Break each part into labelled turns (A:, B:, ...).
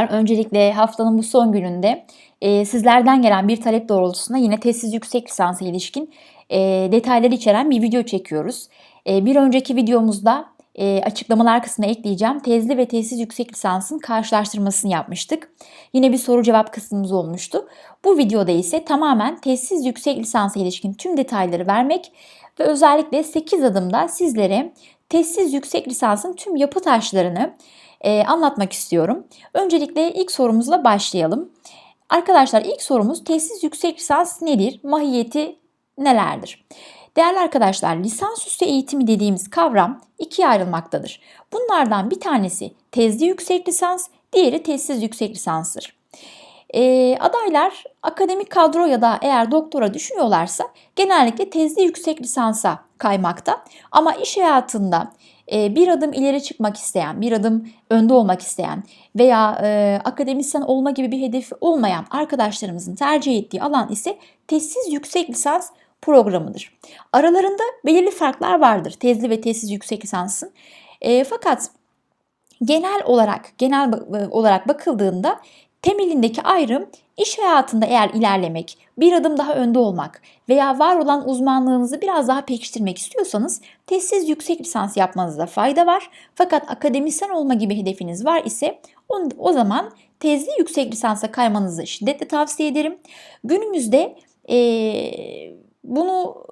A: Öncelikle haftanın bu son gününde e, sizlerden gelen bir talep doğrultusunda yine tesis yüksek lisansa ilişkin e, detayları içeren bir video çekiyoruz. E, bir önceki videomuzda e, açıklamalar kısmına ekleyeceğim. Tezli ve tesis yüksek lisansın karşılaştırmasını yapmıştık. Yine bir soru cevap kısmımız olmuştu. Bu videoda ise tamamen tesis yüksek lisansa ilişkin tüm detayları vermek ve özellikle 8 adımda sizlere tesis yüksek lisansın tüm yapı taşlarını e, anlatmak istiyorum. Öncelikle ilk sorumuzla başlayalım. Arkadaşlar ilk sorumuz tesis yüksek lisans nedir? Mahiyeti nelerdir? Değerli arkadaşlar lisansüstü eğitimi dediğimiz kavram ikiye ayrılmaktadır. Bunlardan bir tanesi tezli yüksek lisans, diğeri tezsiz yüksek lisanstır. E, adaylar akademik kadro ya da eğer doktora düşünüyorlarsa genellikle tezli yüksek lisansa kaymakta. Ama iş hayatında bir adım ileri çıkmak isteyen, bir adım önde olmak isteyen veya e, akademisyen olma gibi bir hedefi olmayan arkadaşlarımızın tercih ettiği alan ise tezsiz yüksek lisans programıdır. Aralarında belirli farklar vardır tezli ve tezsiz yüksek lisansın. E, fakat genel olarak genel olarak bakıldığında temelindeki ayrım iş hayatında eğer ilerlemek, bir adım daha önde olmak veya var olan uzmanlığınızı biraz daha pekiştirmek istiyorsanız tezsiz yüksek lisans yapmanızda fayda var. Fakat akademisyen olma gibi hedefiniz var ise o zaman tezli yüksek lisansa kaymanızı şiddetle tavsiye ederim. Günümüzde ee, bunu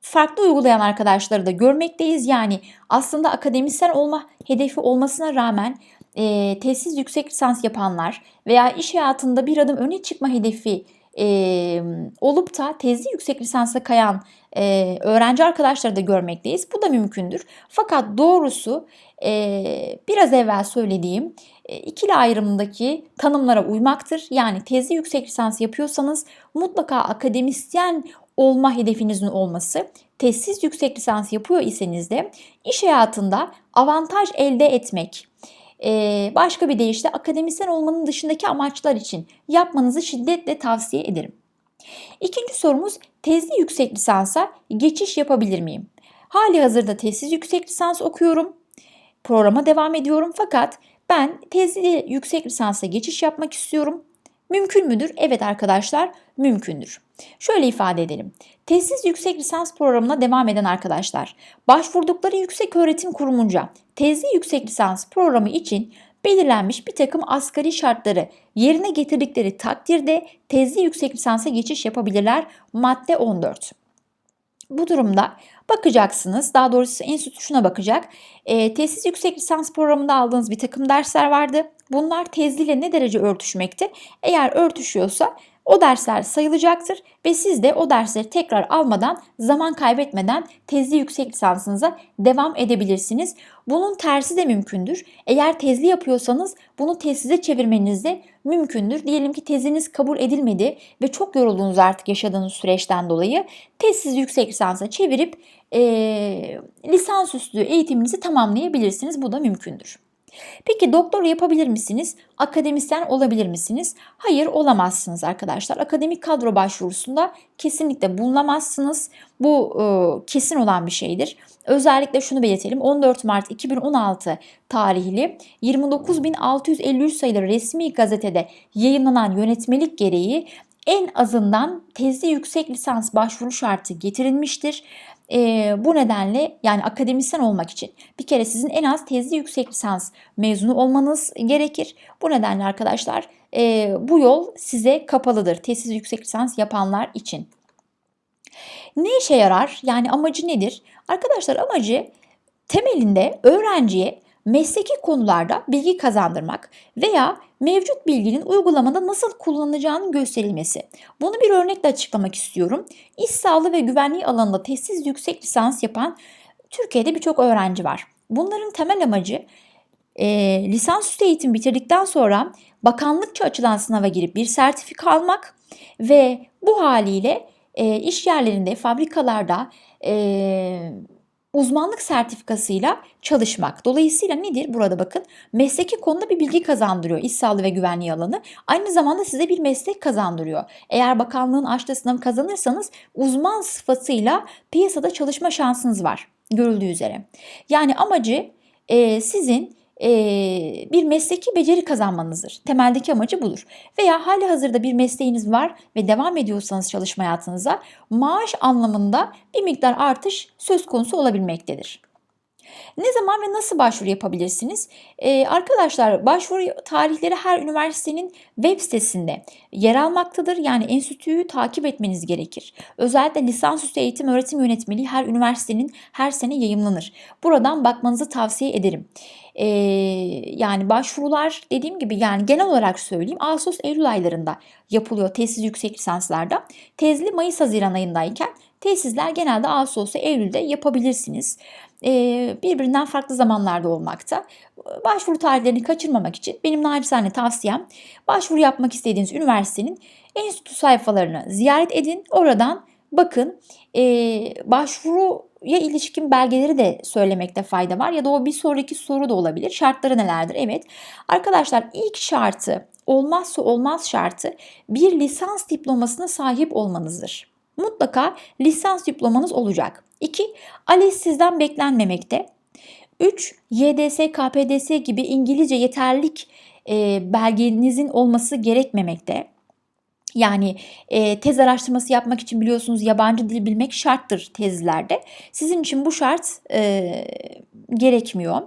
A: farklı uygulayan arkadaşları da görmekteyiz. Yani aslında akademisyen olma hedefi olmasına rağmen e, tesis yüksek lisans yapanlar veya iş hayatında bir adım öne çıkma hedefi e, olup da tezli yüksek lisansa kayan e, öğrenci arkadaşları da görmekteyiz. Bu da mümkündür. Fakat doğrusu e, biraz evvel söylediğim e, ikili ayrımındaki tanımlara uymaktır. Yani tezli yüksek lisans yapıyorsanız mutlaka akademisyen olma hedefinizin olması, tesis yüksek lisans yapıyor iseniz de iş hayatında avantaj elde etmek, başka bir deyişle akademisyen olmanın dışındaki amaçlar için yapmanızı şiddetle tavsiye ederim. İkinci sorumuz tezli yüksek lisansa geçiş yapabilir miyim? Hali hazırda tezsiz yüksek lisans okuyorum. Programa devam ediyorum fakat ben tezli yüksek lisansa geçiş yapmak istiyorum. Mümkün müdür? Evet arkadaşlar mümkündür. Şöyle ifade edelim. Tezsiz yüksek lisans programına devam eden arkadaşlar başvurdukları yüksek öğretim kurumunca tezli yüksek lisans programı için belirlenmiş bir takım asgari şartları yerine getirdikleri takdirde tezli yüksek lisansa geçiş yapabilirler. Madde 14. Bu durumda bakacaksınız. Daha doğrusu enstitü şuna bakacak. E, tesis yüksek lisans programında aldığınız bir takım dersler vardı. Bunlar tezliyle ne derece örtüşmekte? Eğer örtüşüyorsa o dersler sayılacaktır ve siz de o dersleri tekrar almadan, zaman kaybetmeden tezli yüksek lisansınıza devam edebilirsiniz. Bunun tersi de mümkündür. Eğer tezli yapıyorsanız bunu tezsize çevirmeniz de mümkündür. Diyelim ki teziniz kabul edilmedi ve çok yoruldunuz artık yaşadığınız süreçten dolayı. Tezsiz yüksek lisansa çevirip e, lisansüstü eğitiminizi tamamlayabilirsiniz. Bu da mümkündür. Peki doktor yapabilir misiniz? Akademisyen olabilir misiniz? Hayır olamazsınız arkadaşlar. Akademik kadro başvurusunda kesinlikle bulunamazsınız. Bu e, kesin olan bir şeydir. Özellikle şunu belirtelim. 14 Mart 2016 tarihli 29.653 sayılı resmi gazetede yayınlanan yönetmelik gereği en azından tezli yüksek lisans başvuru şartı getirilmiştir. E, bu nedenle yani akademisyen olmak için bir kere sizin en az tezli yüksek lisans mezunu olmanız gerekir. Bu nedenle arkadaşlar e, bu yol size kapalıdır tezsiz yüksek lisans yapanlar için. Ne işe yarar? Yani amacı nedir? Arkadaşlar amacı temelinde öğrenciye mesleki konularda bilgi kazandırmak veya mevcut bilginin uygulamada nasıl kullanılacağının gösterilmesi. Bunu bir örnekle açıklamak istiyorum. İş sağlığı ve güvenliği alanında testsiz yüksek lisans yapan Türkiye'de birçok öğrenci var. Bunların temel amacı e, lisansüstü eğitim bitirdikten sonra bakanlıkça açılan sınava girip bir sertifika almak ve bu haliyle e, iş yerlerinde, fabrikalarda e, uzmanlık sertifikasıyla çalışmak. Dolayısıyla nedir? Burada bakın mesleki konuda bir bilgi kazandırıyor iş sağlığı ve güvenliği alanı. Aynı zamanda size bir meslek kazandırıyor. Eğer bakanlığın açtığı sınavı kazanırsanız uzman sıfatıyla piyasada çalışma şansınız var görüldüğü üzere. Yani amacı e, sizin e, bir mesleki beceri kazanmanızdır. Temeldeki amacı budur. Veya hali hazırda bir mesleğiniz var ve devam ediyorsanız çalışma hayatınıza maaş anlamında bir miktar artış söz konusu olabilmektedir. Ne zaman ve nasıl başvuru yapabilirsiniz? Ee, arkadaşlar başvuru tarihleri her üniversitenin web sitesinde yer almaktadır. Yani enstitüyü takip etmeniz gerekir. Özellikle lisansüstü eğitim öğretim yönetmeliği her üniversitenin her sene yayımlanır. Buradan bakmanızı tavsiye ederim. Ee, yani başvurular dediğim gibi yani genel olarak söyleyeyim Ağustos-Eylül aylarında yapılıyor tesis yüksek lisanslarda. Tezli Mayıs-Haziran ayındayken tesisler genelde Ağustos'ta Eylül'de yapabilirsiniz. Birbirinden farklı zamanlarda olmakta. Başvuru tarihlerini kaçırmamak için benim naçizane tavsiyem başvuru yapmak istediğiniz üniversitenin enstitü sayfalarını ziyaret edin. Oradan bakın başvuruya ilişkin belgeleri de söylemekte fayda var ya da o bir sonraki soru da olabilir. Şartları nelerdir? Evet arkadaşlar ilk şartı olmazsa olmaz şartı bir lisans diplomasına sahip olmanızdır. Mutlaka lisans diplomanız olacak. 2. ALES sizden beklenmemekte. 3. YDS, KPDS gibi İngilizce yeterlilik e, belgenizin olması gerekmemekte. Yani e, tez araştırması yapmak için biliyorsunuz yabancı dil bilmek şarttır tezlerde. Sizin için bu şart e, gerekmiyor.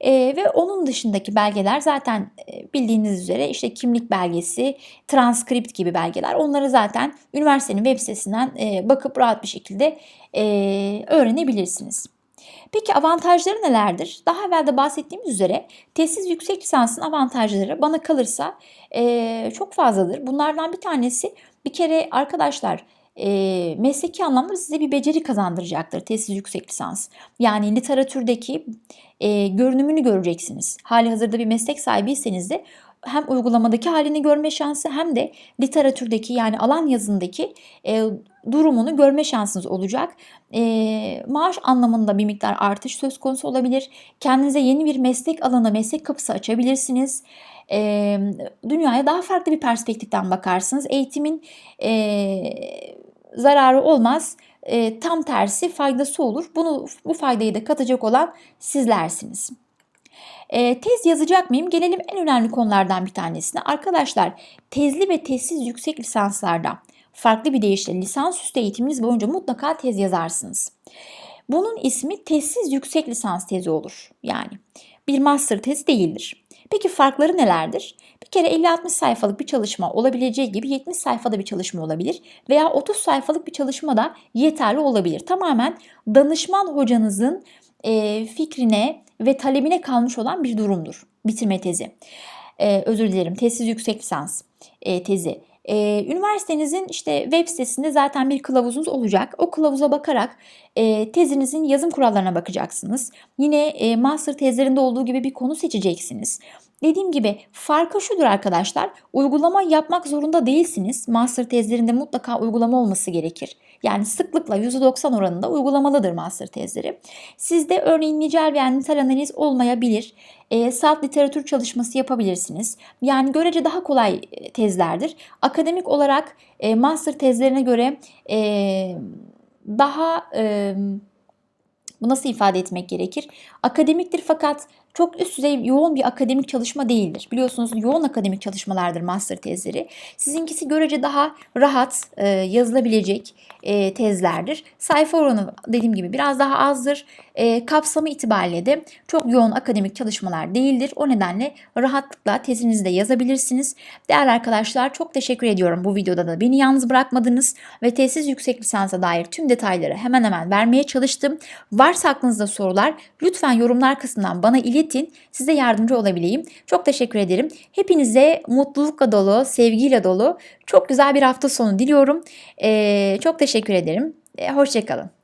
A: E, ve onun dışındaki belgeler zaten e, bildiğiniz üzere işte kimlik belgesi, transkript gibi belgeler. Onları zaten üniversitenin web sitesinden e, bakıp rahat bir şekilde e, öğrenebilirsiniz. Peki avantajları nelerdir? Daha evvel de bahsettiğimiz üzere tesis yüksek lisansın avantajları bana kalırsa e, çok fazladır. Bunlardan bir tanesi bir kere arkadaşlar e, mesleki anlamda size bir beceri kazandıracaktır tesis yüksek lisans. Yani literatürdeki e, görünümünü göreceksiniz. Hali hazırda bir meslek sahibiyseniz de hem uygulamadaki halini görme şansı hem de literatürdeki yani alan yazındaki e, durumunu görme şansınız olacak. E, maaş anlamında bir miktar artış söz konusu olabilir. Kendinize yeni bir meslek alanı, meslek kapısı açabilirsiniz. E, dünyaya daha farklı bir perspektiften bakarsınız. Eğitimin e, zararı olmaz. E, tam tersi faydası olur. Bunu bu faydayı da katacak olan sizlersiniz. E, tez yazacak mıyım? Gelelim en önemli konulardan bir tanesine. Arkadaşlar tezli ve tezsiz yüksek lisanslarda farklı bir deyişle lisansüstü eğitiminiz boyunca mutlaka tez yazarsınız. Bunun ismi tezsiz yüksek lisans tezi olur. Yani bir master tezi değildir. Peki farkları nelerdir? Bir kere 50-60 sayfalık bir çalışma olabileceği gibi 70 sayfada bir çalışma olabilir veya 30 sayfalık bir çalışma da yeterli olabilir. Tamamen danışman hocanızın e, fikrine ve talebine kalmış olan bir durumdur bitirme tezi. E, özür dilerim tezsiz yüksek lisans e, tezi. Ee, üniversitenizin işte web sitesinde zaten bir kılavuzunuz olacak. O kılavuza bakarak e, tezinizin yazım kurallarına bakacaksınız. Yine e, master tezlerinde olduğu gibi bir konu seçeceksiniz. Dediğim gibi farkı şudur arkadaşlar. Uygulama yapmak zorunda değilsiniz. Master tezlerinde mutlaka uygulama olması gerekir. Yani sıklıkla %90 oranında uygulamalıdır master tezleri. Sizde örneğin nicel veya nitel analiz olmayabilir. E, salt literatür çalışması yapabilirsiniz. Yani görece daha kolay e, tezlerdir. Akademik olarak e, master tezlerine göre e, daha... E, bu nasıl ifade etmek gerekir? Akademiktir fakat çok üst düzey yoğun bir akademik çalışma değildir. Biliyorsunuz yoğun akademik çalışmalardır master tezleri. Sizinkisi görece daha rahat e, yazılabilecek e, tezlerdir. Sayfa oranı dediğim gibi biraz daha azdır. E, kapsamı itibariyle de çok yoğun akademik çalışmalar değildir. O nedenle rahatlıkla tezinizi de yazabilirsiniz. Değerli arkadaşlar çok teşekkür ediyorum bu videoda da beni yalnız bırakmadınız ve tesis yüksek lisansa dair tüm detayları hemen hemen vermeye çalıştım. Varsa aklınızda sorular lütfen yorumlar kısmından bana iletin. Size yardımcı olabileyim. Çok teşekkür ederim. Hepinize mutlulukla dolu, sevgiyle dolu çok güzel bir hafta sonu diliyorum. Ee, çok teşekkür ederim. Ee, hoşçakalın.